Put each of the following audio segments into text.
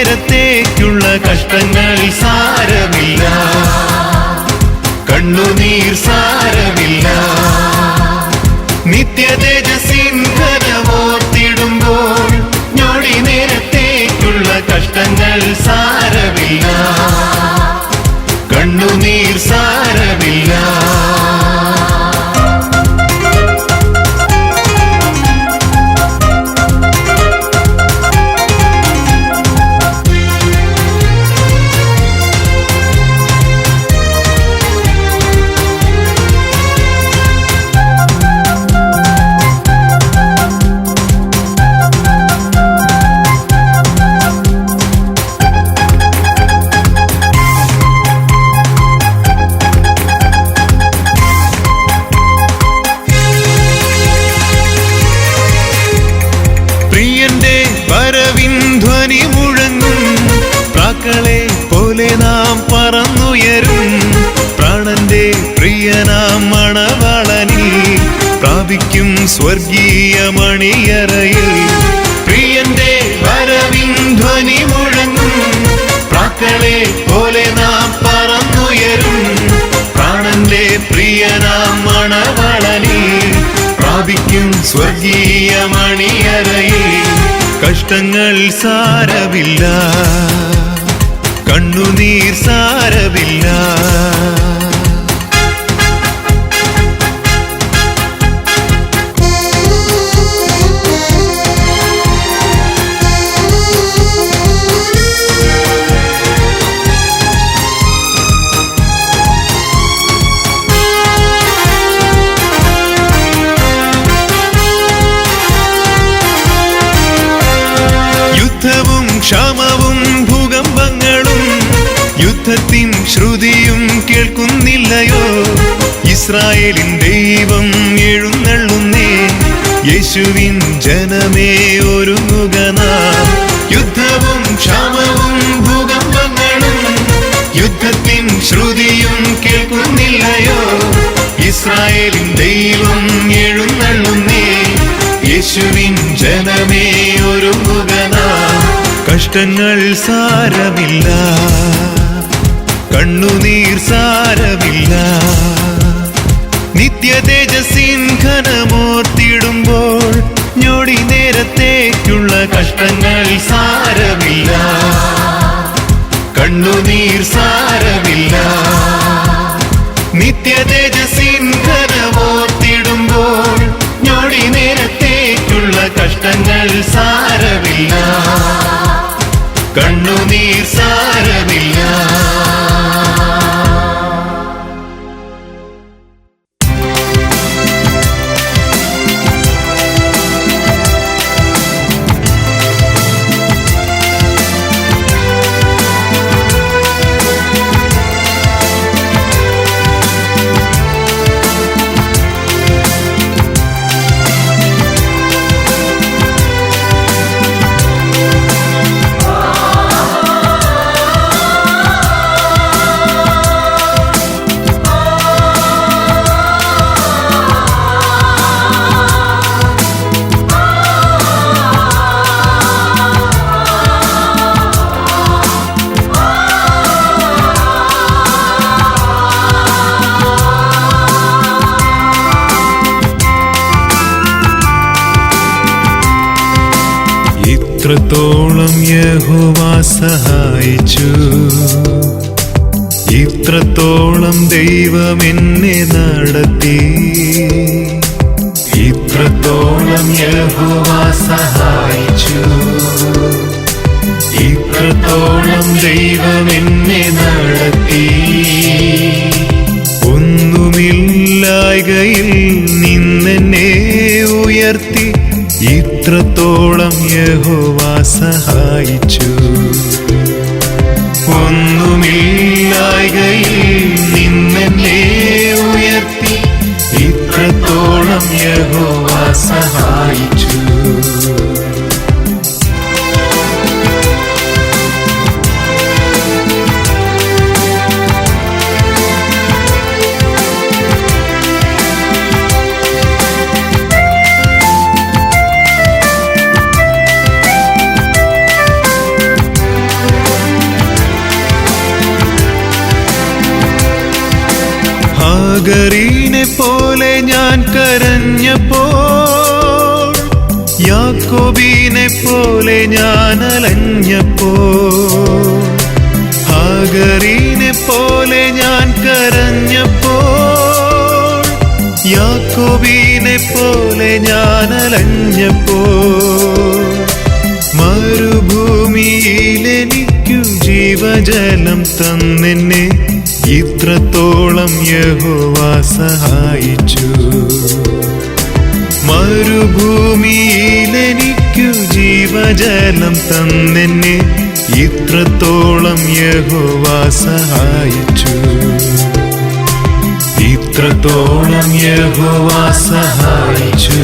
നേരത്തേക്കുള്ള കഷ്ടങ്ങൾ സാരമില്ല. കണ്ണുനീർ സാരമില്ല. നിത്യ തേജസ്സിൻ ഘനമോർത്തിടുമ്പോൾ ഞൊടി നേരത്തേക്കുള്ള കഷ്ടങ്ങൾ സാരമില്ല സ്വർഗീയ മണിയറയിൽ പ്രിയന്റെ വരവിൻ ധ്വനി മുഴങ്ങും. പ്രാക്കളെ പോലെ നാം പറന്നുയരും. പ്രാണന്റെ പ്രിയനാം മണവളനി പ്രാപിക്കും സ്വർഗീയ മണിയറയിൽ. കഷ്ടങ്ങൾ സാരമില്ല. കണ്ണുനീർ സാരമില്ല. യേശുവിൻ ജനമേ ഒരുങ്ങുക നാം. യുദ്ധവും ക്ഷാമവും ഭൂകമ്പങ്ങളും യുദ്ധത്തിൻ ശ്രുതിയും കേൾക്കുന്നില്ലയോ? ഇസ്രായേലിൻ ദൈവം എഴുന്നള്ളുന്നേ. യേശുവിൻ ജനമേ ഒരുങ്ങുക നാം. കഷ്ടങ്ങൾ സാരമില്ല. കണ്ണുനീർ സാരമില്ല. നിത്യ തേജസ്സിൻ ഘനമോർത്തിടുമ്പോൾ ഞൊടി നേരത്തേക്കുള്ള കഷ്ടങ്ങൾ സാരമില്ല. കണ്ണുനീർ സാരമില്ല. നിത്യ തേജസ്സിൻ ഘനമോർത്തിടുമ്പോൾ ഞൊടി നേരത്തേക്കുള്ള കഷ്ടങ്ങൾ സാരമില്ല. കണ്ണുനീർ സാരമില്ല. ഇത്രത്തോളം യഹോവ സഹായിച്ചു. ഇത്രത്തോളം ദൈവം എന്നെ നടത്തി. ഇത്രത്തോളം യഹോവ സഹായിച്ചു. ഇത്രത്തോളം ദൈവം എന്നെ നടത്തി. ഒന്നുമില്ലായ്കയിൽ നിന്നെന്നെ ഉയർത്തി. ഇത്രത്തോളം യഹോവ സഹായിച്ചു. ഒന്നുമില്ലായ്കയിൽ നിന്നെ ഉയർത്തി ഇത്രത്തോളം യഹോവ സഹായിച്ചു. ഞാൻ അലഞ്ഞപ്പോ ഹാഗറീനെ പോലെ ഞാൻ കരഞ്ഞപ്പോ യാക്കോബീനെ പോലെ ഞാൻ അലഞ്ഞപ്പോൾ മരുഭൂമിയിലെനിക്കു ജീവജലം തന്നെന്നെ ഇത്രത്തോളം യഹോവ സഹായിച്ചു. മരുഭൂമിയിലെനിക്കു ജീവജലം തന്നെന്നെ. ഇത്രത്തോളം യഹോവ സഹായിച്ചു. ഇത്രത്തോളം യഹോവ സഹായിച്ചു.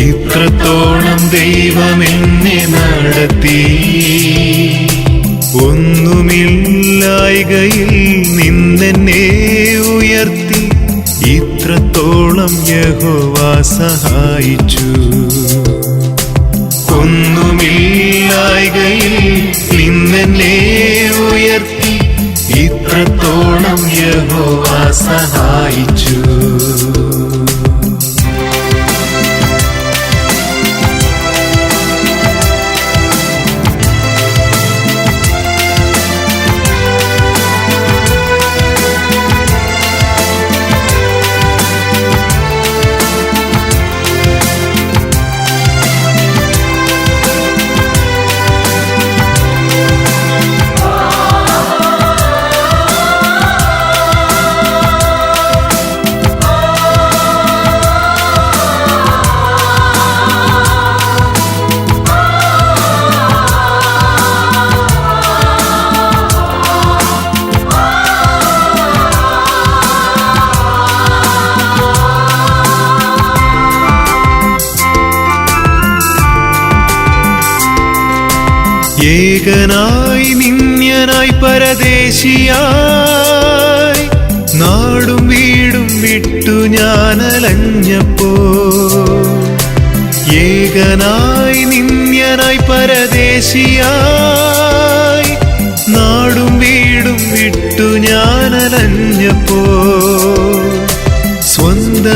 ഇത്രത്തോളം ദൈവമെന്നെ നടത്തി. ഒന്നുമില്ലായികയിൽ നിന്നെന്നെ ഉയർത്തി. ഇത്രത്തോളം യഹോവ സഹായിച്ചു. ഒന്നുമില്ലായകയിൽ നിന്നെന്നെ ഉയർത്തി ഇത്രത്തോളം യഹോവ സഹായിച്ചു. ഏകനായി നിന്യനായി പരദേശിയായി. നാടും വീടും വിട്ടു ഞാൻ അലഞ്ഞപ്പോ ഏകനായി നിന്യനായി പരദേശിയായി. നാടും വീടും വിട്ടു ഞാൻ അലഞ്ഞപ്പോ സ്വന്ത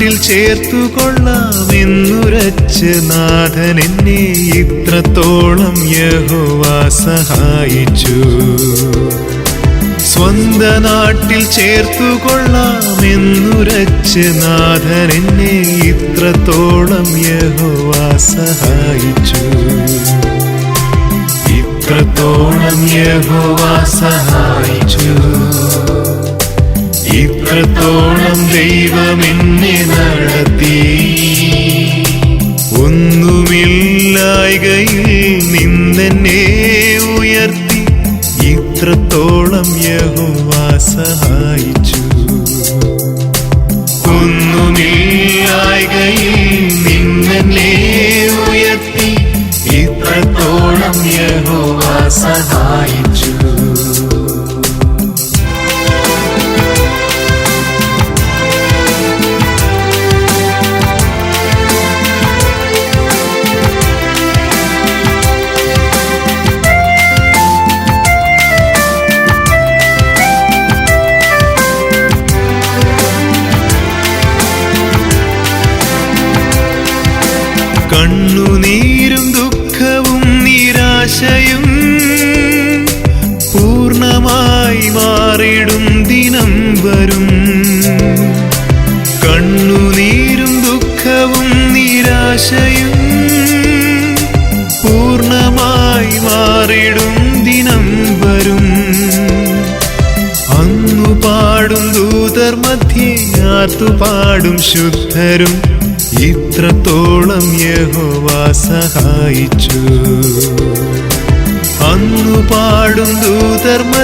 നാട്ടിൽ ചേർത്തു കൊള്ളാമെന്നുരച്ച് നാഥൻ എന്നെ ഇത്രത്തോളം യഹോവ സഹായിച്ചു. സ്വന്ത നാട്ടിൽ ചേർത്തു കൊള്ളാമെന്നുരച്ച് നാഥൻ എന്നെ ഇത്രത്തോളം യഹോവ സഹായിച്ചു. ഇത്രത്തോളം യഹോവ സഹായിച്ചു. ഇത്രത്തോളം ദൈവം എന്നെ നടത്തി ഒന്നുമില്ലായികയിൽ നിന്നെന്നെ ഉയർത്തി ഇത്രത്തോളം യഹോവ സഹായിച്ചു. സഹായി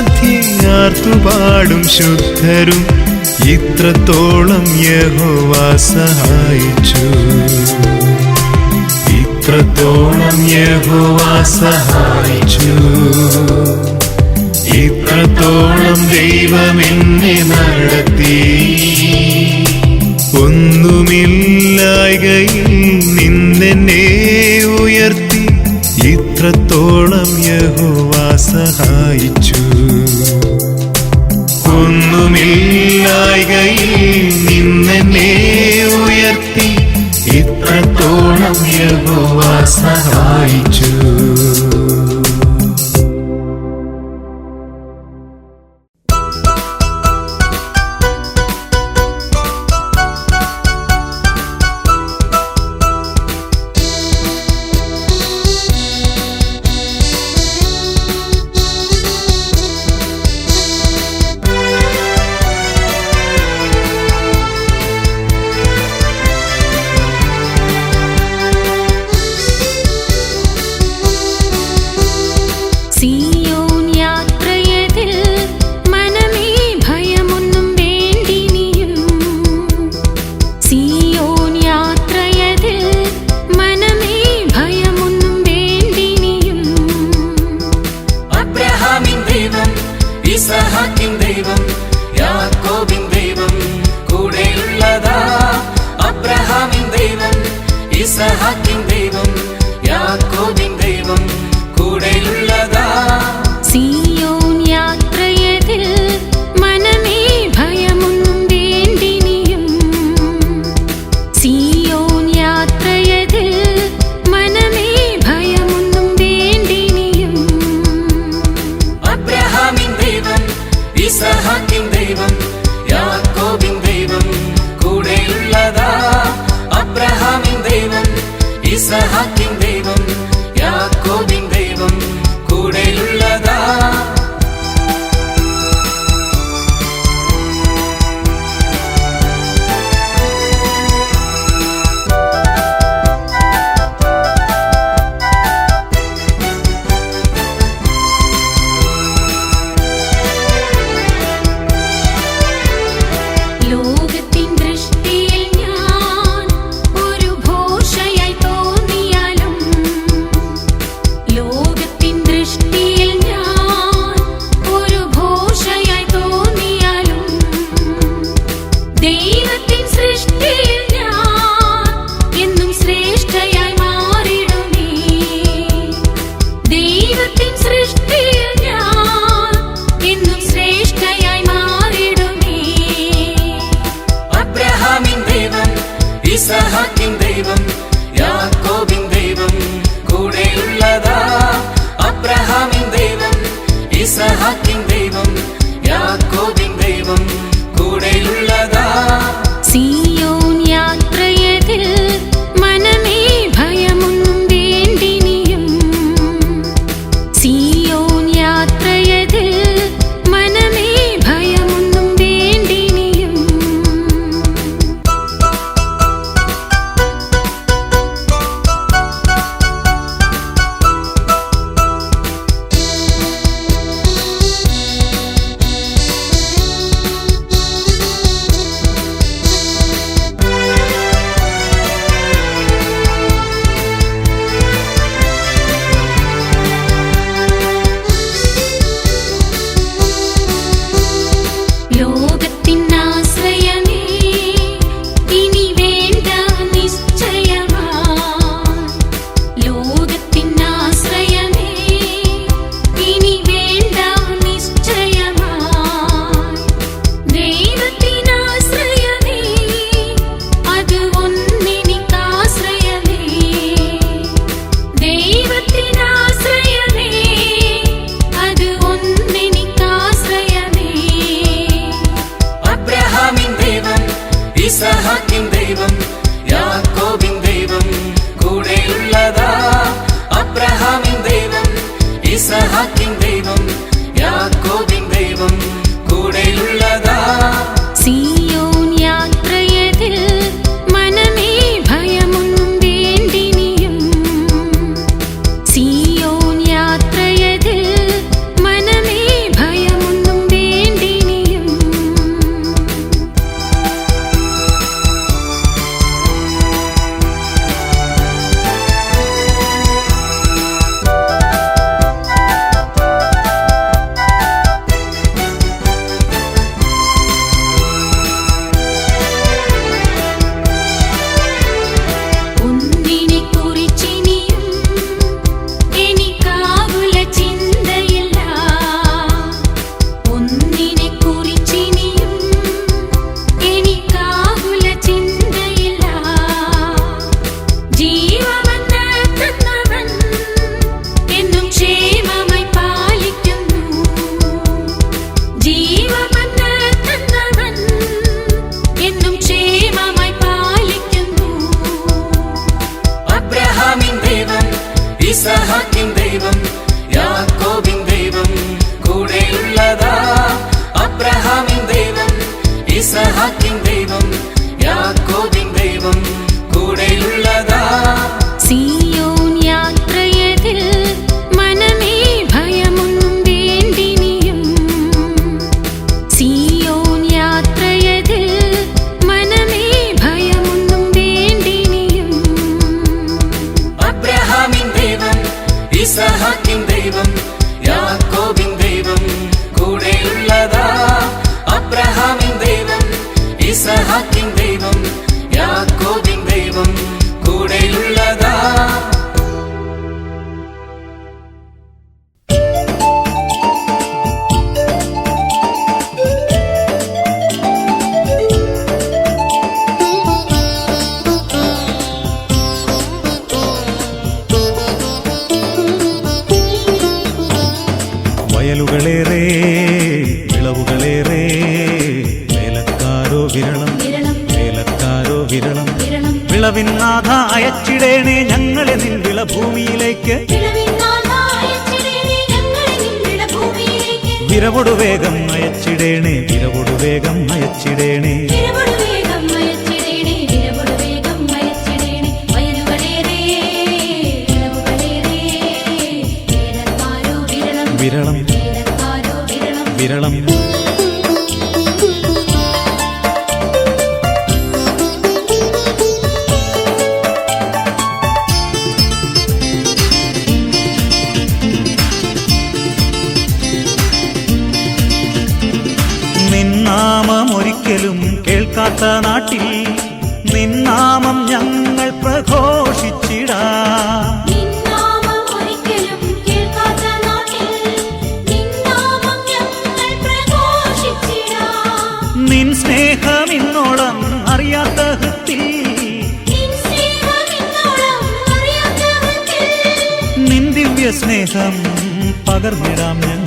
മധ്യേ ആർത്തുപാടും ശുദ്ധരും ഇത്രത്തോളം യഹോവ സഹായിച്ചു. ഇത്രത്തോളം യഹോവ സഹായിച്ചു. ഇത്രത്തോളം ദൈവമെന്നെ നടത്തി. ഒന്നുമില്ലായ്കയിൽ നിന്നെന്നെ ഉയർത്തി ഇത്രത്തോളം യഹോവ സഹായിച്ചു. യഹോവ സഹായിച്ചു സഹാക്കും ദൈവം യാ ഇരവോടു വേഗം അയച്ചിടേണേ ഇരവോടു വേഗം അയച്ചിടേണേ വിരളം. വിരളം. സ്നേഹം പകർന്നിടാം ഞങ്ങൾ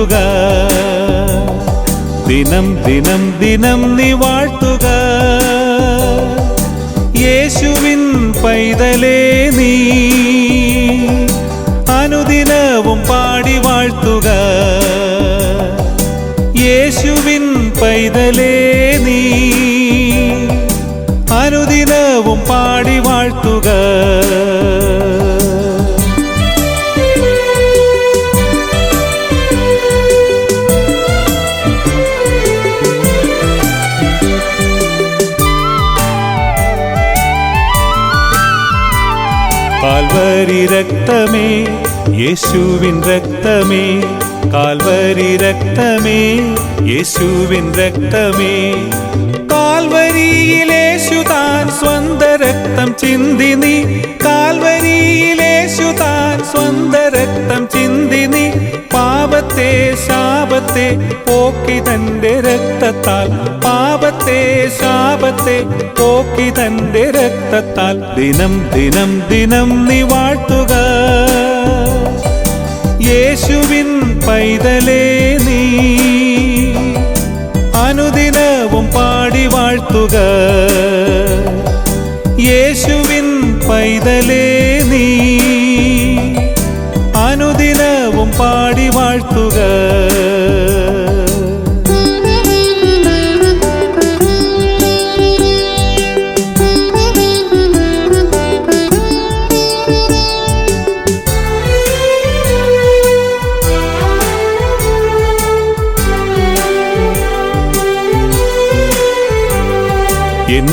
വാഴ്ത്തുക. ദിനം ദിനം ദിനം നീ വാഴ്ത്തുക. യേശുവിൻ പൈതലേ നീ. അനുദിനവും പാടി വാഴ്ത്തുക. യേശുവിൻ പൈതലേ கால்வரி ரத்தமே இயேசுவின் ரத்தமே கால்வரி ரத்தமே இயேசுவின் ரத்தமே. കാൽവരിയിലേശു താൻ സ്വന്ത രക്തം ചിന്തി നീ. കാൽവരിയിലേശു താൻ സ്വന്ത രക്തം ചിന്തി നീ. പാപത്തെ ശാപത്തെ പോക്കി തന്റെ രക്തത്താൽ. പാപത്തെ ശാപത്തെ പോക്കി തന്റെ രക്തത്താൽ. ദിനം ദിനം ദിനം നീ വാഴ്ത്തുക. യേശുവിൻ പൈതലേ നീ. അനുദിനവും പാടി വാഴ്ത്തുക യേശുവിൻ പൈതലേ നീ അനുദിനവും പാടി വാഴ്ത്തുക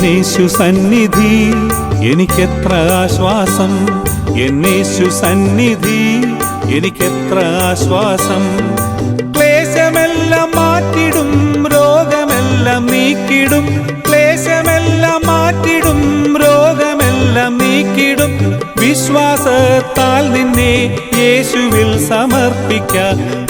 എന്നേശു സന്നിധി എനിക്കെത്ര ആശ്വാസം? എന്നേശു സന്നിധി എനിക്കെത്ര ആശ്വാസം? ക്ലേശമെല്ലാം മാറ്റിടും രോഗമെല്ലാം നീക്കിടും. ക്ലേശമെല്ലാം മാറ്റിടും രോഗമെല്ലാം നീക്കിടും. വിശ്വാസത്താൽ നിന്നെ യേശുവിൽ സമർപ്പിക്ക.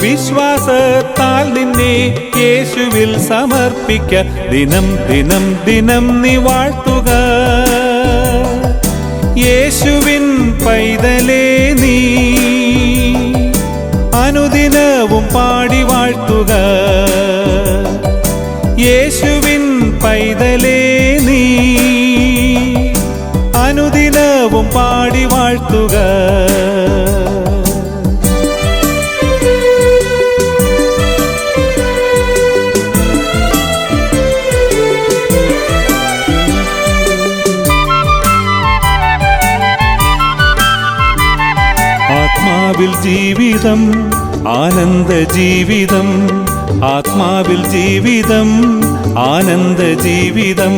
വിശ്വാസത്താൽ നിന്നെ യേശുവിൽ സമർപ്പിക്ക. ദിനം ദിനം ദിനം നീ വാഴ്ത്തുക. യേശുവിൻ പൈതലേ നീ. അനുദിനവും പാടി വാഴ്ത്തുക. യേശുവിൻ പൈതലേ നീ. അനുദിനവും പാടി വാഴ്ത്തുക. ജീവിതം ആനന്ദ ജീവിതം ആത്മാവിൽ ജീവിതം ആനന്ദ ജീവിതം.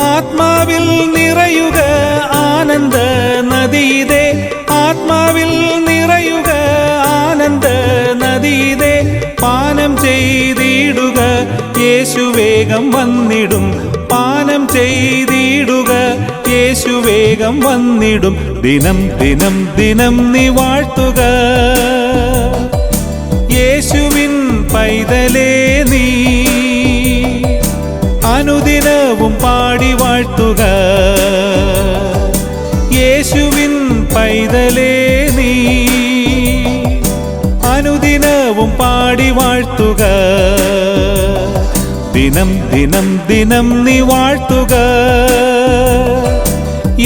ആത്മാവിൽ നിറയുക ആനന്ദ നദീതേ ആത്മാവിൽ നിറയുക ആനന്ദ നദീതേ. പാനം ചെയ്തിടുക യേശു വേഗം വന്നിടും. പാനം ചെയ്തിടുക യേശു വേഗം വന്നിടും. ദിനം ദിനം ദിനം നീ വാഴ്ത്തുക. യേശുവിൻ പൈതലേ നീ. അനുദിനവും പാടി വാഴ്ത്തുക. യേശുവിൻ പൈതലേ നീ. അനുദിനവും പാടി വാഴ്ത്തുക. ദിനം ദിനം ദിനം നീ വാഴ്ത്തുക.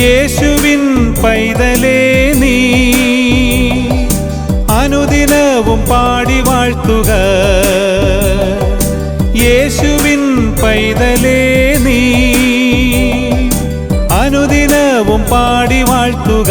യേശുവിൻ പൈതലേ നീ അനുദിനവും പാടി വാഴ്ത്തുക. യേശുവിൻ പൈതലേ നീ. അനുദിനവും പാടി വാഴ്ത്തുക.